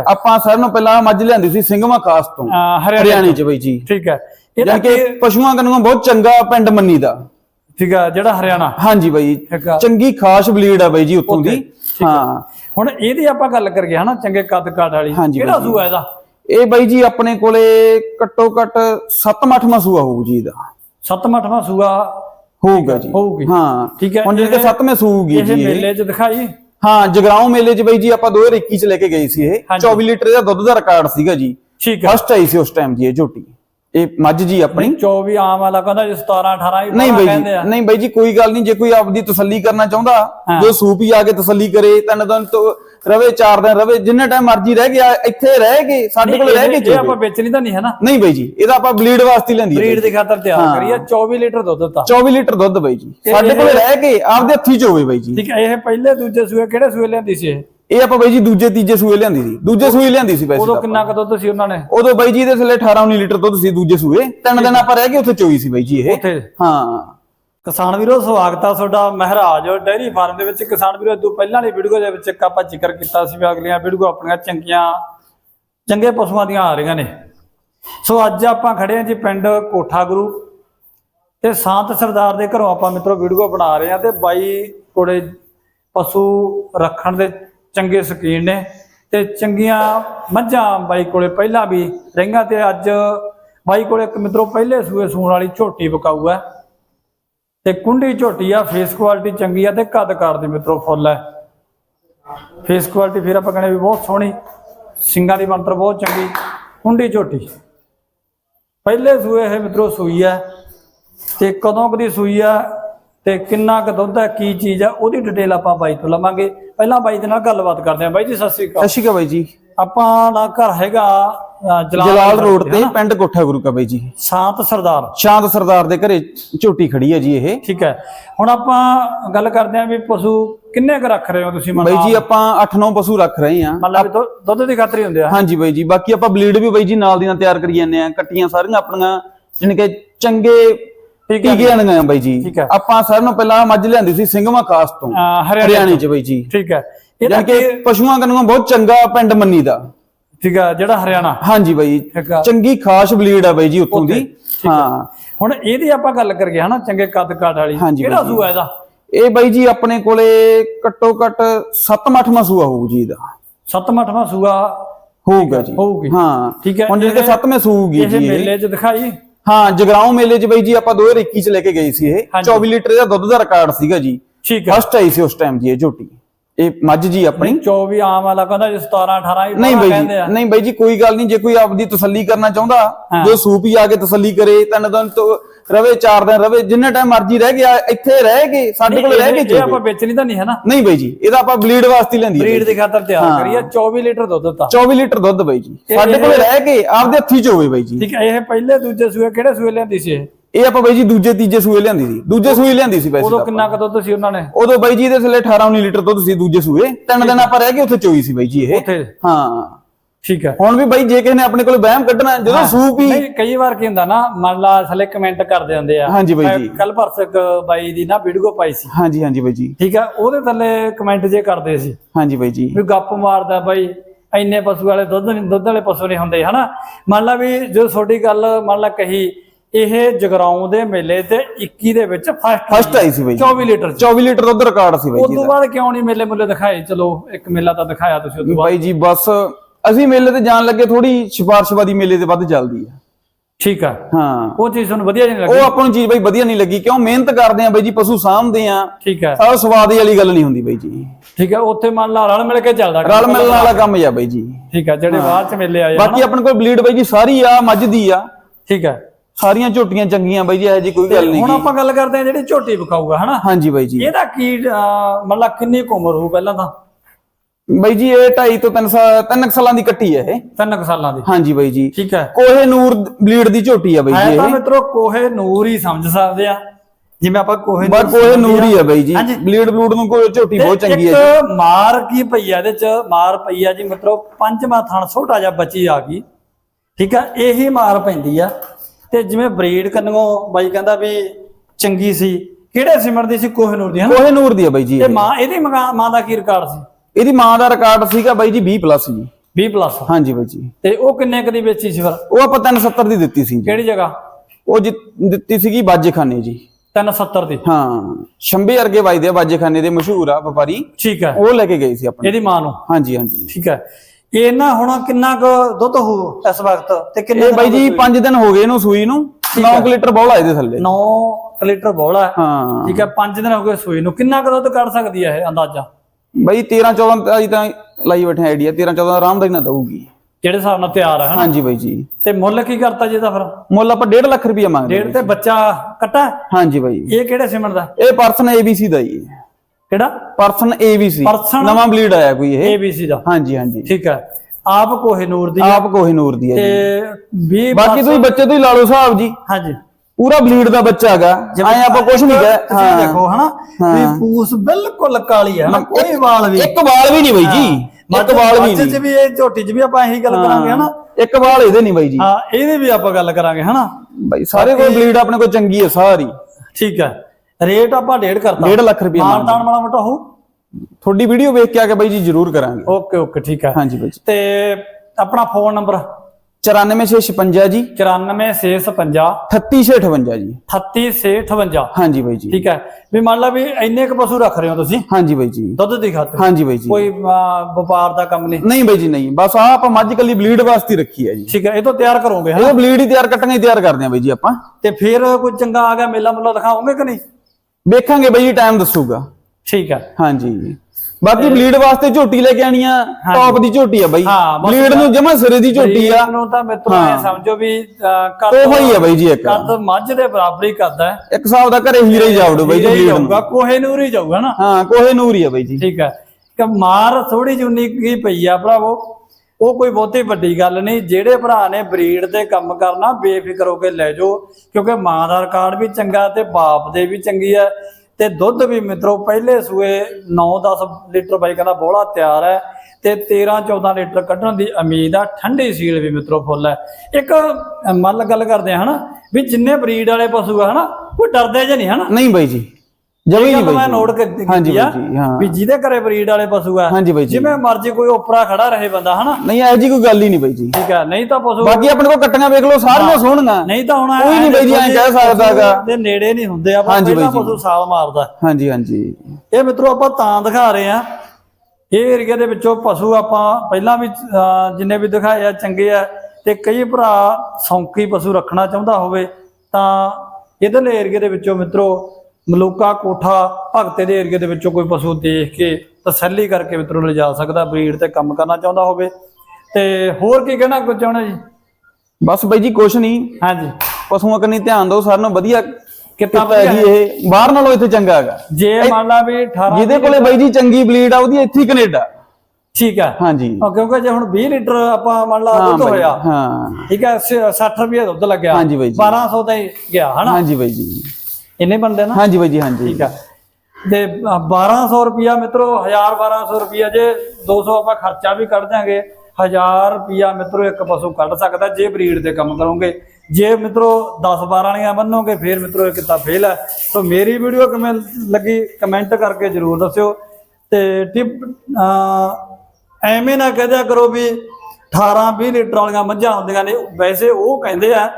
ਆਪਾਂ ਸਾਰਿਆਂ ਨੂੰ ਪਹਿਲਾਂ ਮੱਝ ਲਿਆਂਦੀ ਸੀ ਸਿੰਘਵਾ ਖਾਸ ਤੋਂ ਹਰਿਆਣੇ ਚ ਬਈ ਜੀ। ਠੀਕ ਹੈ। ਜਾਣੀ ਕਿ ਪਸ਼ੂਆਂ ਕਨੂੰ ਬਹੁਤ ਚੰਗਾ ਪਿੰਡ ਮੰਨੀ ਦਾ। ਠੀਕ ਹੈ ਜਿਹੜਾ ਹਰਿਆਣਾ। ਹਾਂਜੀ ਬਈ ਆ। ਚੰਗੀ ਖਾਸ ਬਲੀਡ ਆ ਬਈ ਜੀ ਉੱਥੋਂ ਦੀ। ਹਾਂ। ਹੁਣ ਇਹਦੀ ਆਪਾਂ ਗੱਲ ਕਰੀਏ ਹਨਾ ਚੰਗੇ ਕੱਦ ਕਾਠ ਵਾਲੀ। ਕਿਹੜਾ ਸੂਆ ਇਹਦਾ? ਇਹ ਬਈ ਜੀ ਆਪਣੇ ਕੋਲੇ ਘੱਟੋ ਘੱਟ 7-8 ਮਸੂਆ ਹੋਊ ਜੀ ਇਹਦਾ। ਸੱਤਵਾਂ ਅੱਠਵਾਂ ਸੂਆ ਹੋਊਗਾ ਜੀ। ਹੋਊਗੀ। ਹਾਂ। ਠੀਕ ਹੈ, ਹੁਣ ਜਿਹੜੇ ਇਹ- 7ਵੇਂ ਸੂਗੀ ਇਹ ਜੀ ਇਹ। ਮੇਲੇ 'ਚ ਦਿਖਾਈ। ਹਾਂ ਜਗਰਾਉਂ ਮੇਲੇ 'ਚ ਬਈ ਜੀ ਆਪਾਂ 2021 ਚ ਲੈ ਕੇ ਗਏ ਸੀ ਇਹ। ਹਾਂਜੀ। 24 ਲੀਟਰ ਦਾ ਦੁੱਧ ਦਾ ਰਿਕਾਰਡ ਸੀਗਾ ਜੀ। ਠੀਕ ਹੈ। ਫਸਟ ਆਈ ਸੀ ਉਸ ਟਾਈਮ ਜੀ ਇਹ ਝੋਟੀ। ਇਹ ਮੱਝ ਜੀ ਆਪਣੀ। 24 ਆਮ ਵਾਲਾ ਕਹਿੰਦਾ ਜੀ 17 18 ਹੀ ਨਹੀਂ ਬਈ ਜੀ ਨਹੀਂ ਬਈ ਜੀ ਕੋਈ ਗੱਲ ਨਹੀਂ ਜੇ ਕੋਈ ਆਪਦੀ ਤਸੱਲੀ ਕਰਨਾ ਚਾਹੁੰਦਾ। ਜੋ ਸੂਪ ਹੀ ਆ ਕੇ ਤਸੱਲੀ ਕਰੇ ਤਿੰਨ ਦਿਨ ਤੋਂ ਰਵੇ ਚਾਰ ਦਿਨ ਰਵੇ ਜਿੰਨੇ ਟਾਈਮ ਮਰਜ਼ੀ ਰਹਿ ਗਿਆ ਇੱਥੇ ਰਹਿ ਕੇ ਸਾਡੇ ਕੋਲ ਰਹਿ ਕੇ ਚੋਵੇ। ਆਪਾਂ ਵੇਚਣੀ ਤਾਂ ਨਹੀਂ ਹੈ ਨਾ। ਨਹੀਂ ਬਈ ਜੀ ਇਹਦਾ ਆਪਾਂ ਬਲੀਡ ਵਾਸਤੇ ਲੈਂਦੀ ਹੈ ਬਰੀਡ ਦੀ ਖਾਤਰ ਤਿਆਰ ਕਰੀਏ 24 ਲੀਟਰ ਦੁੱਧ ਦਿੱਤਾ 24 ਲੀਟਰ ਦੁੱਧ ਬਈ ਜੀ। ਸਾਡੇ ਕੋਲ ਰਹਿ ਕੇ ਆਪਦੇ ਹੱਥੀ ਚੋਵੇ ਬਈ ਜੀ। ਠੀਕ ਹੈ ਇਹ ਪਹਿਲੇ ਦੂਜੇ ਸੂਏ ਕਿਹੜੇ ਸੂਏ ਲਿਆਂਦੀ ਸੀ ਇਹ? ਇਹ ਆਪਾਂ ਬਈ ਜੀ ਦੂਜੇ ਤੀਜੇ ਸੂਏ ਲਿਆਂਦੀ ਸੀ। ਦੂਜੇ ਸੂਏ ਲਿਆਂਦੀ ਸੀ ਵੈਸੇ ਉਦੋਂ ਕਿੰਨਾ ਕਿੰਨਾ ਕੁ ਦੁੱਧ ਸੀ ਉਹਨਾਂ ਨੇ? ਉਦੋਂ ਬਾਈ ਜੀ ਇਹਦੇ ਥੱਲੇ 18 19 ਲੀਟਰ ਦੁੱਧ ਸੀ ਦੂਜੇ ਸੂਏ। ਤਿੰਨ ਦਿਨ ਆਪਾਂ ਰਹਿ ਕੇ ਉੱਥੇ ਚੋਈ ਸੀ ਬਾਈ ਜੀ ਇਹ। ਉੱਥੇ? ਹਾਂ। ਕਿਸਾਨ ਵੀਰੋ ਸਵਾਗਤ ਆ ਤੁਹਾਡਾ ਮਹਾਰਾਜ ਡੈਰੀ ਫਾਰਮ ਦੇ ਵਿੱਚ। ਕਿਸਾਨ ਵੀਰੋ ਤੋਂ ਪਹਿਲਾਂ ਵਾਲੀ ਵੀਡੀਓ ਦੇ ਵਿੱਚ ਇੱਕ ਆਪਾਂ ਜ਼ਿਕਰ ਕੀਤਾ ਸੀ ਵੀ ਅਗਲੀਆਂ ਵੀਡੀਓ ਆਪਣੀਆਂ ਚੰਗੀਆਂ ਚੰਗੇ ਪਸ਼ੂਆਂ ਦੀਆਂ ਆ ਰਹੀਆਂ ਨੇ। ਸੋ ਅੱਜ ਆਪਾਂ ਖੜੇ ਹਾਂ ਜੀ ਪਿੰਡ ਕੋਠਾ ਗੁਰੂ ਤੇ ਸੰਤ ਸਰਦਾਰ ਦੇ ਘਰੋਂ ਆਪਾਂ ਮਿੱਤਰੋ ਵੀਡੀਓ ਬਣਾ ਰਹੇ ਹਾਂ ਤੇ ਬਾਈ ਕੋਲੇ ਪਸ਼ੂ ਰੱਖਣ ਦੇ ਚੰਗੇ ਸ਼ਕੀਨ ਨੇ ਤੇ ਚੰਗੀਆਂ ਮੱਝਾਂ ਬਾਈ ਕੋਲੇ ਪਹਿਲਾਂ ਵੀ ਰਹੀਆਂ ਤੇ ਅੱਜ ਬਾਈ ਕੋਲੇ ਇੱਕ ਮਿੱਤਰੋ ਪਹਿਲੇ ਸੂਏ ਸੂਣ ਵਾਲੀ ਝੋਟੀ ਵਿਕਾਊ ਹੈ। ਤੇ ਕੁੰਡੀ ਝੋਟੀ ਆ ਫੇਸ ਕੁਆਲਿਟੀ ਚੰਗੀ ਆ ਤੇ ਕੱਦ ਕਾਰ ਦੀ ਮਿੱਤਰੋ ਫੁੱਲ ਹੈ। ਫੇਸ ਕੁਆਲਿਟੀ ਫਿਰ ਆਪਾਂ ਕਹਿੰਦੇ ਵੀ ਬਹੁਤ ਸੋਹਣੀ, ਸਿੰਗਾਂ ਦੀ ਬਣਤਰ ਬਹੁਤ ਚੰਗੀ, ਕੁੰਡੀ ਝੋਟੀ। ਪਹਿਲੇ ਸੂਏ ਇਹ ਮਿੱਤਰੋ ਸੂਈ ਆ ਤੇ ਕਦੋਂ ਕਦੀ ਸੂਈ ਆ ਤੇ ਕਿੰਨਾ ਕੁ ਦੁੱਧ ਹੈ, ਕੀ ਚੀਜ਼ ਆ ਉਹਦੀ ਡਿਟੇਲ ਆਪਾਂ ਬਾਈ ਤੋਂ ਲਵਾਂਗੇ। ਪਹਿਲਾਂ ਬਾਈ ਦੇ ਨਾਲ ਗੱਲਬਾਤ ਕਰਦੇ ਹਾਂ। ਬਾਈ ਜੀ ਸਤਿ ਸ੍ਰੀ ਅਕਾਲ। ਸਤਿ ਸ਼੍ਰੀ ਅਕਾਲ ਬਾਈ ਜੀ। ਆਪਾਂ ਦਾ ਘਰ ਹੈਗਾ ਜਲਾਲ ਰੋਡ ਤੇ? ਪਿੰਡ ਕੋਠਾ ਗੁਰੂ ਕਾ ਬਾਈ ਜੀ। ਸ਼ਾਂਤ ਸਰਦਾਰ। ਸ਼ਾਂਤ ਸਰਦਾਰ ਦੇ ਘਰੇ ਝੋਟੀ ਖੜੀ ਹੈ ਜੀ ਇਹ। ਠੀਕ ਹੈ। ਹੁਣ ਆਪਾਂ ਗੱਲ ਕਰਦੇ ਆਂ ਵੀ ਪਸ਼ੂ ਕਿੰਨੇ ਕੁ ਰੱਖ ਰਹੇ ਹੋ ਤੁਸੀਂ? ਬਾਈ ਜੀ ਆਪਾਂ 8-9 ਪਸ਼ੂ ਰੱਖ ਰਹੇ ਹਾਂ। ਮਤਲਬ ਦੁੱਧ- ਦੀ ਖਾਤਰ ਹੁੰਦੇ ਆ। ਹਾਂਜੀ ਬਾਈ ਜੀ ਬਾਕੀ ਆਪਾਂ ਬਲੀਡ ਵੀ ਬਾਈ ਜੀ ਨਾਲ ਦੀ ਨਾਲ ਤਿਆਰ ਕਰੀ ਜਾਂਦੇ ਆ ਕੱਟੀਆਂ ਸਾਰੀਆਂ ਆਪਣੀਆਂ ਜਾਣੀ ਕਿ ਚੰਗੇ ਠੀਕ ਹੈ। ਟੀਕੇ ਆਣੀਆਂ ਬਾਈ ਜੀ? ਠੀਕ ਹੈ। ਆਪਾਂ ਸਾਰਿਆਂ ਨੂੰ ਪਹਿਲਾਂ ਮੱਝ ਲਿਆਂਦੀ ਸੀ ਸਿੰਘਵਾ ਖਾਸ ਤੋਂ ਅਹ ਹਰਿਆਣੇ ਹਰਿਆਣੇ ਚ ਬਾਈ ਜੀ। ਠੀਕ ਹੈ। ਇਹਦਾ ਜਾਣੀ ਕਿ ਪਸ਼ੂਆਂ ਕਨੂੰ ਬਹੁਤ ਚੰਗਾ ਪਿੰਡ ਮੰਨੀ ਦਾ। ਠੀਕ ਹੈ ਜਿਹੜਾ ਹਰਿਆਣਾ। ਹਾਂਜੀ ਬਾਈ ਠੀਕ ਆ ਚੰਗੀ ਖਾਸ ਬਲੀਡ ਆ ਬਾਈ ਜੀ ਉੱਥੋਂ ਦੀ। ਹਾਂ। ਹੁਣ ਇਹਦੀ ਆਪਾਂ ਗੱਲ ਕਰੀਏ ਹਨਾ ਚੰਗੇ ਕੱਦ ਕਾਠ ਵਾਲੀ। ਹਾਂਜੀ ਕਿਹੜਾ ਬਾਈ ਸੂਆ ਇਹਦਾ? ਇਹ ਬਾਈ ਜੀ ਆਪਣੇ ਕੋਲੇ ਘੱਟੋ ਘੱਟ 7-8 ਮਸੂਆ ਹੋਊ ਜੀ ਇਹਦਾ। ਸੱਤਵਾਂ ਅੱਠਵਾਂ ਸੂਆ ਹੋਊਗਾ ਜੀ। ਹੋਊਗੀ। ਹਾਂ। ਠੀਕ ਹੈ, ਹੁਣ ਜਿਹੜੇ ਇਹ- 7ਵੇਂ ਸੂਗੀ ਜੀ ਇਹ। ਮੇਲੇ 'ਚ ਦਿਖਾਈ। ਹਾਂ ਜਗਰਾਉਂ ਮੇਲੇ 'ਚ ਬਾਈ ਜੀ ਆਪਾਂ 2021 ਚ ਲੈ ਕੇ ਗਏ ਸੀ ਇਹ। ਹਾਂਜੀ। 24 ਲੀਟਰ ਦਾ ਦੁੱਧ ਦਾ ਰਿਕਾਰਡ ਸੀਗਾ ਜੀ। ਠੀਕ ਹੈ। ਫਸਟ ਆਈ ਸੀ ਉਸ ਟਾਈਮ ਜੀ ਇਹ ਝੋਟੀ। ਇਹ ਮੱਝ ਜੀ ਆਪਣੀ। 24 ਆਮ ਵਾਲਾ ਕਹਿੰਦਾ ਜੀ 17 18 ਹੀ ਨਹੀਂ ਬਾਈ ਕਹਿੰਦੇ ਆ। ਜੀ ਨਹੀਂ ਬਾਈ ਜੀ ਕੋਈ ਗੱਲ ਨਹੀਂ ਜੇ ਕੋਈ ਆਪਦੀ ਤਸੱਲੀ ਕਰਨਾ ਚਾਹੁੰਦਾ। ਜੋ ਸੂਪ ਹੀ ਆ ਕੇ ਤਸੱਲੀ ਕਰੇ ਤੋਂ ਰਵੇ ਚਾਰ ਦਿਨ ਰਵੇ ਜਿੰਨੇ ਟਾਈਮ ਮਰਜ਼ੀ ਰਹਿ ਗਿਆ ਇੱਥੇ ਰਹਿ ਕੇ ਸਾਡੇ ਕੋਲ ਰਹਿ ਕੇ ਇਹ ਆਪਾਂ ਵੇਚਣੀ ਤਾਂ ਨਹੀਂ ਹੈ ਨਾ। ਨਹੀਂ ਬਾਈ ਜੀ ਇਹਦਾ ਆਪਾਂ ਬਲੀਡ ਵਾਸਤੇ ਲੈਂਦੀ ਹੈ ਬਰੀਡ ਦੀ ਖਾਤਰ ਤਿਆਰ ਕਰੀਏ 24 ਲੀਟਰ ਦੁੱਧ ਦਿੱਤਾ 24 ਲੀਟਰ ਦੁੱਧ ਬਾਈ ਜੀ। ਸਾਡੇ ਕੋਲ ਰਹਿ ਕੇ ਆਪਦੇ ਹੱਥੀ ਚੋਵੇ ਬਾਈ ਜੀ। ਠੀਕ ਹੈ ਇਹ ਪਹਿਲੇ ਦੂਜੇ ਸੂਏ ਕਿਹੜੇ ਸੂਏ ਲਿਆਂਦੀ ਸੀ ਇਹ? ਇਹ ਆਪਾਂ ਬਾਈ ਜੀ ਦੂਜੇ ਤੀਜੇ ਸੂਏ ਲਿਆਂਦੀ ਸੀ। ਦੂਜੇ ਸੂਏ ਲਿਆਂਦੀ ਸੀ ਵੈਸੇ ਉਦੋਂ ਕਿੰਨਾ ਕੁ ਦੁੱਧ ਸੀ ਉਹਨਾਂ ਨੇ? ਉਦੋਂ ਬਾਈ ਜੀ ਇਹਦੇ ਥੱਲੇ 18 19 ਲੀਟਰ ਦੁੱਧ ਸੀ ਦੂਜੇ ਸੂਏ। ਤਿੰਨ ਦਿਨ ਆਪਾਂ ਰਹਿ ਕੇ ਉੱਥੇ ਚੋਈ ਸੀ ਬਾਈ ਜੀ ਇਹ। ਉੱਥੇ। ਹਾਂ। ਠੀਕ ਹੈ। ਹੁਣ ਵੀ ਬਾਈ ਜੇ ਕਿਸੇ ਨੇ ਆਪਣੇ ਕੋਲ ਵਹਿਮ ਕੱਢਣਾ ਜਦੋਂ ਸੂਪ ਹੀ ਨਹੀਂ ਕਈ ਵਾਰ ਕੀ ਹੁੰਦਾ ਨਾ ਮੰਨ ਲਾ ਥੱਲੇ ਕਮੈਂਟ ਕਰਦੇ ਹੁੰਦੇ ਆ। ਹਾਂਜੀ ਬਾਈ ਜੀ। ਕੱਲ ਪਰਸ ਇੱਕ ਬਾਈ ਦੀ ਨਾ ਵੀਡੀਓ ਪਾਈ ਸੀ। ਹਾਂਜੀ ਹਾਂਜੀ ਬਾਈ ਜੀ। ਠੀਕ ਹੈ ਉਹਦੇ ਥੱਲੇ ਕਮੈਂਟ ਜੇ ਕਰਦੇ ਸੀ। ਹਾਂਜੀ ਬਾਈ ਜੀ। ਵੀ ਗੱਪ ਮਾਰਦਾ ਬਾਈ ਇੰਨੇ ਪਸ਼ੂ ਵਾਲੇ ਦੁੱਧ ਨਹੀਂ ਦੁੱਧ ਵਾਲੇ ਪਸ਼ੂ ਨਹੀਂ ਹੁੰਦੇ ਹਨਾ? ਮੰਨ ਲਾ ਵੀ ਜੋ ਤੁਹਾਡੀ ਗੱਲ ਮੰਨ ਲਾ ਕਹੀ ਇਹ ਜਗਰਾਉਂ ਦੇ ਮੇਲੇ ਤੇ 21 ਦੇ ਵਿੱਚ ਫਸਟ ਫਸਟ ਆਈ ਸੀ ਬਾਈ ਜੀ। 24 ਲੀਟਰ 24 ਲੀਟਰ ਦੁੱਧ ਰਿਕਾਰਡ ਸੀ ਬਾਈ ਉਸ ਤੋਂ ਬਾਅਦ ਕਿਉਂ ਨਹੀਂ ਮੇਲੇ ਮੁੱਲੇ ਦਿਖਾਏ? ਚਲੋ ਇੱਕ ਮੇਲਾ ਤਾਂ ਦਿਖਾਇਆ ਤੁਸੀਂ ਉਦੋਂ ਬਾਅਦ। ਬਾਈ ਜੀ ਬਸ ਅਸੀਂ ਮੇਲੇ ਤੇ ਜਾਣ ਲੱਗੇ ਥੋੜੀ ਸਿਫਾਰਸ਼ਵਾਦੀ ਮੇਲੇ ਤੇ ਵੱਧ ਚੱਲਦੀ ਆ। ਠੀਕ ਆ। ਹਾਂ। ਉਹ ਚੀਜ਼ ਤੁਹਾਨੂੰ ਵਧੀਆ ਨਹੀਂ ਲੱਗੀ? ਉਹ ਆਪਾਂ ਨੂੰ ਚੀਜ਼ ਬਾਈ ਵਧੀਆ ਨਹੀਂ ਲੱਗੀ ਕਿਉਂ? ਮਿਹਨਤ ਕਰਦੇ ਆ ਬਾਈ ਜੀ ਪਸ਼ੂ ਸਾਂਭਦੇ ਆ। ਠੀਕ ਹੈ ਸਾਰਾ ਸਵਾਦ ਵਾਲੀ ਗੱਲ ਨਹੀਂ ਹੁੰਦੀ ਬਾਈ ਜੀ। ਠੀਕ ਹੈ ਉੱਥੇ ਮੰਨ ਲਾ ਰਲ ਮਿਲ ਕੇ ਚੱਲਦਾ। ਰਲ ਮਿਲਣ ਵਾਲਾ ਕੰਮ ਆ ਬਾਈ ਜੀ। ਠੀਕ ਹੈ ਜਿਹੜੇ ਬਾਅਦ ਚ ਮੇਲੇ ਆਏ ਬਾਕੀ ਆਪਣੇ ਕੋਲ ਬਲੀਡ ਬਾਈ ਜੀ ਸਾਰੀ ਆ ਮੱਝ ਦੀ ਆ। ਠੀਕ ਹੈ ਸਾਰੀਆਂ ਝੋਟੀਆਂ ਚੰਗੀਆਂ ਬਾਈ ਜੀ ਇਹੋ ਜੀ ਕੋਈ ਗੱਲ ਨਹੀਂ ਹੁਣ ਆਪਾਂ ਗੱਲ ਕਰਦੇ ਹਾਂ ਜਿਹੜੀ ਝੋਟੀ ਵਿਕਾਊਗਾ ਹਨਾ? ਹਾਂਜੀ ਬਾਈ ਜੀ। ਇਹਦਾ ਕੀ ਲਾ ਕਿੰਨੀ ਕੁ ਉਮਰ ਹੋਊ ਪਹਿਲਾਂ ਤਾਂ? ਬਾਈ ਜੀ ਇਹ 2.5 ਤੋਂ 3 ਸਾਲ 3 ਸਾਲਾਂ ਦੀ ਕੱਟੀ ਹੈ ਇਹ। ਤਿੰਨ ਕੁ ਸਾਲਾਂ ਦੀ। ਹਾਂਜੀ ਬਾਈ ਜੀ। ਠੀਕ ਹੈ। ਕੋਹੇ ਨੂਰ ਬਲੀਡ ਦੀ ਝੋਟੀ ਆ ਬਾਈ ਹੈ ਜੀ ਤਾਂ ਇਹ। ਮਿੱਤਰੋ ਕੋਹੇ ਨੂਰ ਹੀ ਸਮਝ ਸਕਦੇ ਆ। ਜਿਵੇਂ ਆਪਾਂ ਕੋਹੇ ਬਾ ਕੋਹੇ ਨੂਰ ਹੀ ਆ। ਬਾਈ ਜੀ। ਹਾਂਜੀ। ਬਲੀਡ ਬਲੂਡ ਨੂੰ ਕੋਈ ਝੋਟੀ ਬਹੁਤ ਚੰਗੀ ਹੈ ਇੱਕ ਮਾਰ ਕੀ ਪਈ ਆ ਇਹਦੇ ਚ? ਮਾਰ ਪਈ ਆ ਜੀ ਮਿੱਤਰੋ ਪੰਜਵਾਂ ਥਣ ਛੋਟਾ ਜਿਹਾ ਬੱਚੀ ਆ ਗਈ। ਠੀਕ ਆ ਇਹੀ ਮਾਰ ਪੈਂਦੀ ਆ। ਤੇ ਜਿਵੇਂ ਬਰੀਡ ਕੰਨੋਂ ਬਾਈ ਕਹਿੰਦਾ ਵੀ ਚੰਗੀ ਸੀ। ਕਿਹੜੇ ਸਿਮਰ ਦੀ ਸੀ? ਕੋਹੇ ਨੂਰ ਦੀ ਹਨਾ ਕੋਹੇ ਨੂਰ ਦੀ ਆ ਬਾਈ ਜੀ ਤੇ ਇਹ। ਮਾਂ ਇਹਦੀ ਮਾਂ ਮਾਂ ਦਾ ਕੀ ਰਿਕਾਰਡ ਸੀ? ਇਹਦੀ ਮਾਂ ਦਾ ਰਿਕਾਰਡ ਸੀਗਾ ਬਾਈ ਜੀ 20 ਪਲੱਸ ਜੀ। 20 ਪਲੱਸ ਹਾਂਜੀ ਬਾਈ ਜੀ। ਤੇ ਉਹ ਕਿੰਨੇ ਕਦੀ ਵੇਚੀ ਸੀ ਫਿਰ? ਉਹ ਆਪਾਂ 370 ਦੀ ਦਿੱਤੀ ਸੀ ਕਿਹੜੀ ਜਗ੍ਹਾ? ਉਹ ਦਿੱਤੀ ਸੀਗੀ ਬਾਜੇਖਾਨੇ ਜੀ। 370 ਦੀ। ਹਾਂ ਸ਼ੰਭੇ ਵਰਗੇ ਵੱਜਦੇ ਆ ਬਾਜੇਖਾਨੇ ਦੇ ਮਸ਼ਹੂਰ ਆ ਵਪਾਰੀ। ਠੀਕ ਹੈ। ਉਹ ਲੈ ਕੇ ਗਏ ਸੀ ਆਪਣੇ। ਇਹਦੀ ਮਾਂ ਨੂੰ? ਹਾਂਜੀ ਹਾਂਜੀ। ਠੀਕ ਹੈ। ਇਹ ਨਾ ਹੁਣ ਕਿੰਨਾ ਕੁ ਦੁੱਧ ਹੋ ਇਸ ਵਕਤ ਤੇ ਕਿੰਨੇ ਬਾਈ ਜੀ 5 ਦਿਨ ਹੋ ਗਏ ਇਹਨੂੰ ਸੂਈ ਨੂੰ। 9 ਲੀਟਰ ਬੋਲਾ ਇਹਦੇ ਥੱਲੇ। 9 ਲੀਟਰ ਬੋਲਾ ਹਾਂ। ਠੀਕ ਹੈ 5 ਦਿਨ ਹੋ ਗਏ ਸੂਈ ਨੂੰ। ਕਿੰਨਾ ਕੁ ਦੁੱਧ ਕੱਢ ਸਕਦੀ ਹੈ ਇਹ ਅੰਦਾਜ਼ਾ? ਬਾਈ 13 14 ਅਜੀ ਤਾਂ ਲਾਈ ਬੈਠੇ ਆਈਡੀਆ 13 14 ਆਰਾਮ ਦਾ ਹੀ ਨਾ ਦਊਗੀ। ਜਿਹੜੇ ਹਿਸਾਬ ਨਾਲ ਤਿਆਰ ਹਨਾ? ਹਾਂਜੀ ਬਾਈ ਜੀ। ਤੇ ਮੁੱਲ ਕੀ ਕਰਤਾ ਜੀ ਇਹਦਾ ਫਿਰ? ਮੁੱਲ ਆਪਾਂ 1.5 ਲੱਖ ਰੁਪਇਆ ਮੰਗਦੇ ਡੇਢ ਤੇ ਬੱਚਾ ਕੱਟਾ? ਹਾਂਜੀ ਬਾਈ। ਇਹ ਕਿਹੜੇ ਸਿਮਣ ਦਾ? ਇਹ ਪਰਸਨ ABC ਦਾ ਹੀ ਕਿਹੜਾ? Person ABC Person? ਨਵਾਂ ਬਲੀਡ ਆਇਆ ਕੋਈ ਇਹ? ABC ਦਾ। ਹਾਂਜੀ ਹਾਂਜੀ। ਠੀਕ ਹੈ। ਆਪ ਕੋਹੇਨੂਰ ਦੀ ਆਪ ਕੋਹਿਨੂਰ ਦੀ ਹੈ ਤੇ ਜੀ। 20 ਬਾਕੀ ਤੁਸੀਂ ਬੱਚੇ ਤੋਂ ਹੀ ਲਾ ਲਓ ਹਿਸਾਬ ਜੀ। ਹਾਂਜੀ। ਪੂਰਾ ਬਲੀਡ ਦਾ ਬੱਚਾ ਹੈਗਾ। ਐ ਆਪਾਂ ਕੁਝ ਨਹੀਂ ਕਹਿ ਤੁਸੀਂ ਦੇਖੋ ਹਨਾ? ਵੀ ਪੂਸ ਬਿਲਕੁਲ ਕਾਲੀ ਹੈ ਹਨਾ? ਕੋਈ ਵਾਲ ਵੀ ਇੱਕ ਵਾਲ ਵੀ ਨਹੀਂ ਬਾਈ ਜੀ। ਇੱਕ ਵਾਲ ਵੀ ਨਹੀਂ। ਵੀ ਇਹ ਝੋਟੀ ਚ ਵੀ ਆਪਾਂ ਇਹੀ ਗੱਲ ਕਰਾਂਗੇ ਹਨਾ? ਇੱਕ ਵਾਲ ਇਹਦੇ ਨਹੀਂ ਬਾਈ ਜੀ। ਹਾਂ ਇਹਦੀ ਵੀ ਆਪਾਂ ਗੱਲ ਕਰਾਂਗੇ ਹਨਾ? ਬਾਈ ਸਾਰੇ ਕੋਲ ਬਲੀਡ ਆਪਣੇ ਕੋਲ ਚੰਗੀ ਹੈ ਸਾਰੀ। ਠੀਕ ਹੈ ਰੇਟ ਆਪਾਂ ਡੇਢ ਕਰਤਾ। 1.5 ਲੱਖ ਰੁਪਇਆ ਮਾਨ ਤਾਨ ਵਾਲਾ ਮੋਟਾ ਹੋ ਤੁਹਾਡੀ ਵੀਡੀਓ ਵੇਖ ਕੇ ਆ ਕੇ ਬਾਈ ਜੀ ਜ਼ਰੂਰ ਕਰਾਂਗੇ। ਓਕੇ ਓਕੇ ਠੀਕ ਹੈ ਹਾਂਜੀ ਬਾਈ ਤੇ ਆਪਣਾ ਫੋਨ ਨੰਬਰ 94656 ਜੀ। 94650 3658 ਜੀ। 3658 ਹਾਂਜੀ ਬਾਈ ਜੀ। ਠੀਕ ਹੈ। ਵੀ ਮੰਨ ਲਾ ਵੀ ਇੰਨੇ ਕੁ ਪਸ਼ੂ ਰੱਖ ਰਹੇ ਹੋ ਤੁਸੀਂ? ਹਾਂਜੀ ਬਾਈ ਜੀ। ਦੁੱਧ ਦੀ ਖਾਤਰ? ਹਾਂਜੀ ਬਾਈ ਜੀ। ਕੋਈ ਵਪਾਰ ਦਾ ਕੰਮ ਨਹੀਂ? ਨਹੀਂ ਬਾਈ ਜੀ ਨਹੀਂ। ਬਸ ਆ ਆਪਾਂ ਮੱਝ ਕੱਲੀ ਬਲੀਡ ਵਾਸਤੇ ਹੀ ਰੱਖੀ ਹੈ ਜੀ। ਠੀਕ ਹੈ। ਇਹ ਤੋਂ ਤਿਆਰ ਕਰੋਗੇ ਹਾਂ ਇਹ ਬਲੀਡ ਹੀ ਤਿਆਰ ਕੱਟਣਾ ਹੀ ਤਿਆਰ ਕਰਦੇ ਆ ਬਾਈ ਜੀ ਆਪਾਂ। ਤੇ ਫਿਰ ਕੋਈ ਚੰਗਾ ਆ ਗਿਆ ਮੇਲਾ ਮੁੱਲਾ ਦਿਖਾਓਗੇ ਕਿ ਨਹੀਂ? ਵੇਖਾਂਗੇ ਬਾਈ ਜੀ ਟਾਈਮ ਦੱਸੂਗਾ। ਠੀਕ ਹੈ। ਹਾਂਜੀ। ਬਾਕੀ ਬਲੀਡ ਵਾਸਤੇ ਝੋਟੀ ਲੈ ਕੇ ਆਣੀ ਆ ਟੌਪ ਦੀ ਝੋਟੀ ਆ ਬਾਈ। ਹਾਂ, ਬਸ ਬਲੀਡ ਨੂੰ ਜਮਾ ਸਿਰੇ ਦੀ ਝੋਟੀ ਆ। ਨੂੰ ਤਾਂ ਮਿੱਤਰੋ ਇਹ ਸਮਝੋ ਵੀ ਅਹ, ਕੱਦ ਉਹ ਹੀ ਆ ਬਾਈ ਜੀ ਇੱਕ। ਕੱਦ ਮੱਝ ਦੇ ਬਰਾਬਰ ਹੀ ਕਰਦਾ ਹੈ। ਇੱਕ ਹਿਸਾਬ ਦਾ ਘਰੇ ਹੀਰੇ ਹੀ ਜਾਵੜੋ ਬਾਈ ਜੀ ਹੀ ਬਲੀਡ ਨੂੰ। ਜਾਊਗਾ ਕੋਹੇ ਨੂਰ ਹੀ ਜਾਊਗਾ ਨਾ। ਹਾਂ ਕੋਹੇ ਨੂਰ ਹੀ ਆ ਬਾਈ ਜੀ। ਠੀਕ ਹੈ। ਕਿ ਮਾਰ ਥੋੜੀ ਜਿਹੀ ਉਨੀ ਕੀ ਪਈ ਆ ਭਰਾਵੋ। ਉਹ ਕੋਈ ਬਹੁਤੀ ਵੱਡੀ ਗੱਲ ਨਹੀਂ। ਜਿਹੜੇ ਭਰਾ ਨੇ ਬਰੀਡ ਤੇ ਕੰਮ ਕਰਨਾ ਬੇਫਿਕਰ ਹੋ ਕੇ ਲੈ ਜਾਓ। ਕਿਉਂਕਿ ਮਾਂ ਦਾ ਰਿਕਾਰਡ ਵੀ ਚੰਗਾ ਤੇ ਬਾਪ ਦੇ ਵੀ ਚੰਗੀ ਹੈ ਤੇ ਦੁੱਧ ਵੀ ਮਿੱਤਰੋ ਪਹਿਲੇ ਸੂਏ 9-10 ਲੀਟਰ ਬਾਈ ਕਹਿੰਦਾ ਬੋਲਾ ਤਿਆਰ ਹੈ ਤੇ 13-14 ਲੀਟਰ ਕੱਢਣ ਦੀ ਉਮੀਦ ਆ ਠੰਡੀ ਸੀਲ ਵੀ ਮਿੱਤਰੋ ਫੁੱਲ ਹੈ। ਇੱਕ ਅ, ਮੰਨ ਗੱਲ ਕਰਦੇ ਆ ਹਨਾ? ਵੀ ਜਿੰਨੇ ਬਰੀਡ ਵਾਲੇ ਪਸ਼ੂ ਆ ਹਨਾ? ਉਹ ਡਰਦੇ ਜੇ ਨਹੀਂ ਹਨਾ? ਨਹੀਂ ਬਾਈ ਜੀ। ਜਮੀ ਨਹੀਂ ਬਾਈ ਮੈਂ। ਨੋਟ ਕੀਤੀ ਆ ਬਾਈ ਜੀ ਹਾਂ। ਵੀ ਜਿਹਦੇ ਘਰੇ ਬਰੀਡ ਵਾਲੇ ਪਸ਼ੂ ਆ ਜਿਵੇਂ ਮਰਜ਼ੀ ਕੋਈ ਉਪਰਾ ਖੜਾ ਰਹੇ ਬੰਦਾ ਹਨਾ? ਨਹੀਂ ਐ ਜੀ ਕੋਈ ਗੱਲ ਹੀ ਨਹੀਂ ਬਾਈ ਜੀ। ਠੀਕ ਹੈ ਨਹੀਂ ਤਾਂ ਪਸ਼ੂ ਬਾਕੀ ਆਪਣੇ ਕੋਲ ਕੱਟੀਆਂ ਵੇਖ ਲਓ ਸਾਰੀਆਂ ਸੋਹਣੀਆਂ। ਨਹੀਂ ਤਾਂ ਹੁਣ ਕੋਈ ਨਹੀਂ ਬਾਈ ਜੀ ਐਂ ਕਹਿ ਸਕਦਾ ਗਾ। ਦੇ ਨੇੜੇ ਨਹੀਂ ਹੁੰਦੇ ਆਪਾਂ ਪਹਿਲਾਂ। ਪਸ਼ੂ ਸਾਲ ਮਾਰਦਾ। ਹਾਂਜੀ ਹਾਂਜੀ। ਇਹ ਮਿੱਤਰੋ ਆਪਾਂ ਤਾਂ ਦਿਖਾ ਰਹੇ ਆ ਇਹ ਏਰੀਆ ਦੇ ਵਿੱਚੋਂ ਪਸ਼ੂ ਆਪਾਂ ਪਹਿਲਾਂ ਵੀ ਜਿੰਨੇ ਵੀ ਦਿਖਾਏ ਆ ਚੰਗੇ ਆ ਤੇ ਕਈ ਭਰਾ ਸੌਂਕੀ ਪਸ਼ੂ ਰੱਖਣਾ ਚਾਹੁੰਦਾ ਹੋਵੇ ਤਾਂ ਇਧਰਲੇ ਏਰੀਆ ਦੇ ਵਿੱਚੋਂ ਮਿੱਤਰੋ ਮਲੂਕਾ ਕੋਠਾ ਭਗਤੇ ਦੇ ਏਰੀਆ ਦੇ ਵਿੱਚੋਂ ਕੋਈ ਪਸ਼ੂ ਦੇਖ ਕੇ ਤਸੱਲੀ ਕਰਕੇ ਮਿੱਤਰੋ ਲਿਜਾ ਸਕਦਾ ਬਰੀਡ ਤੇ ਕੰਮ ਕਰਨਾ ਚਾਹੁੰਦਾ ਹੋਵੇ। ਤੇ ਹੋਰ ਕੀ ਕਹਿਣਾ ਕੁਝ ਚਾਹੁੰਦਾ ਜੀ? ਬਸ ਬਾਈ ਜੀ ਕੁਛ ਨਹੀਂ। ਹਾਂਜੀ। ਪਸ਼ੂਆਂ ਕੰਨੀ ਧਿਆਨ ਦਿਓ ਸਾਰਿਆਂ ਨੂੰ ਵਧੀਆ ਕਿੱਤਾ ਹੈਗੀ ਇਹ। ਬਾਹਰ ਨਾਲੋਂ ਇੱਥੇ ਚੰਗਾ ਹੈਗਾ। ਜੇ ਮੰਨ ਲਾ ਵੀ 18 ਜਿਹਦੇ ਕੋਲੇ ਬਾਈ ਜੀ ਚੰਗੀ ਬਲੀਡ ਆ ਉਹਦੀ ਇੱਥੇ ਕੈਨੇਡਾ। ਠੀਕ ਹੈ। ਹਾਂਜੀ। ਕਿਉਂਕਿ ਜੇ ਹੁਣ 20 ਲੀਟਰ ਆਪਾਂ ਮੰਨ ਲਾ ਦੁੱਧ ਹੋਇਆ ਹਾਂ। ਠੀਕ ਹੈ 60 ਰੁਪਏ ਦੁੱਧ ਲੱਗਿਆ ਹਾਂਜੀ ਬਾਈ ਜੀ। 1200 ਦਾ ਹੀ ਗਿਆ ਹਨਾ? ਹਾਂਜੀ ਬਾਈ ਜੀ। ਇੰਨੇ ਬੰਦੇ ਨਾ? ਹਾਂਜੀ ਬਾਈ ਜੀ ਹਾਂਜੀ। ਠੀਕ ਆ। ਤੇ ਅ, 1200 ਰੁਪਿਆ ਮਿੱਤਰੋ 1000 1200 ਰੁਪਿਆ ਜੇ 200 ਆਪਾਂ ਖਰਚਾ ਵੀ ਕੱਢ ਦਿਆਂਗੇ 1000 ਰੁਪਿਆ ਮਿੱਤਰੋ ਇੱਕ ਪਸ਼ੂ ਕੱਢ ਸਕਦਾ ਜੇ ਬਰੀਡ ਤੇ ਕੰਮ ਕਰੋਗੇ। ਜੇ ਮਿੱਤਰੋ 10 12 ਵਾਲੀਆਂ ਬੰਨੋਗੇ ਫੇਰ ਮਿੱਤਰੋ ਇਹ ਕਿੱਤਾ ਫੇਲ ਹੈ ਸੋ ਮੇਰੀ ਵੀਡੀਓ ਕਿਵੇਂ ਲੱਗੀ ਕਮੈਂਟ ਕਰਕੇ ਜਰੂਰ ਦੱਸਿਓ। ਤੇ ਟਿਪ ਐਵੇਂ ਨਾ ਕਹਦਿਆ ਕਰੋ ਵੀ 18 20 ਲੀਟਰ ਵਾਲੀਆਂ ਮੱਝਾਂ ਹੁੰਦੀਆਂ ਨੇ। ਵੈਸੇ ਉਹ ਕਹਿੰਦੇ ਆ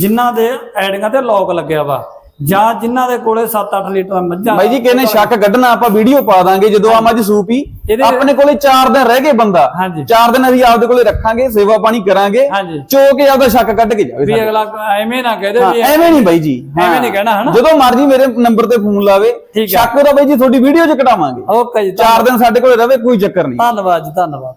ਜਿਨ੍ਹਾਂ ਦੇ ਐਡੀਆਂ ਤੇ ਲੋਕ ਲੱਗਿਆ ਵਾ। ਜਾਂ ਜਿਨ੍ਹਾਂ ਦੇ ਕੋਲੇ 7-8 ਲੀਟਰ ਮੱਝਾਂ ਬਾਈ ਜੀ ਕਿਹਨੇ ਸ਼ੱਕ ਕੱਢਣਾ ਆਪਾਂ ਵੀਡੀਓ ਪਾ ਦਾਂਗੇ ਜਦੋਂ ਆ ਮੱਝ ਸੂਪੀ ਆਪਣੇ ਕੋਲੇ 4 ਦਿਨ ਰਹਿ ਗਏ ਬੰਦਾ। ਹਾਂਜੀ। 4 ਦਿਨ ਅਸੀਂ ਆਪਦੇ ਕੋਲੇ ਰੱਖਾਂਗੇ ਸੇਵਾ ਪਾਣੀ ਕਰਾਂਗੇ ਚੋ ਕੇ ਆਪਦਾ ਸ਼ੱਕ ਕੱਢ ਕੇ ਜਾਵੇ ਵੀ ਅਗਲਾ ਐਵੇਂ ਨਾ ਕਹਦੇ ਵੀ ਐਵੇਂ ਨਹੀਂ ਬਾਈ ਜੀ ਐਵੇਂ। ਨਹੀਂ ਕਹਿਣਾ ਹਨਾ? ਜਦੋਂ ਮਰਜ਼ੀ ਮੇਰੇ ਨੰਬਰ ਤੇ ਫੋਨ ਲਾਵੇ। ਸ਼ੱਕ ਉਹਦਾ ਬਾਈ ਜੀ ਤੁਹਾਡੀ ਵੀਡੀਓ 'ਚ ਕਟਾਵਾਂਗੇ ਓਕੇ ਜੀ 4 ਦਿਨ ਸਾਡੇ ਕੋਲੇ ਰਵੇ ਕੋਈ ਚੱਕਰ ਨਹੀਂ। ਧੰਨਵਾਦ ਜੀ ਧੰਨਵਾਦ।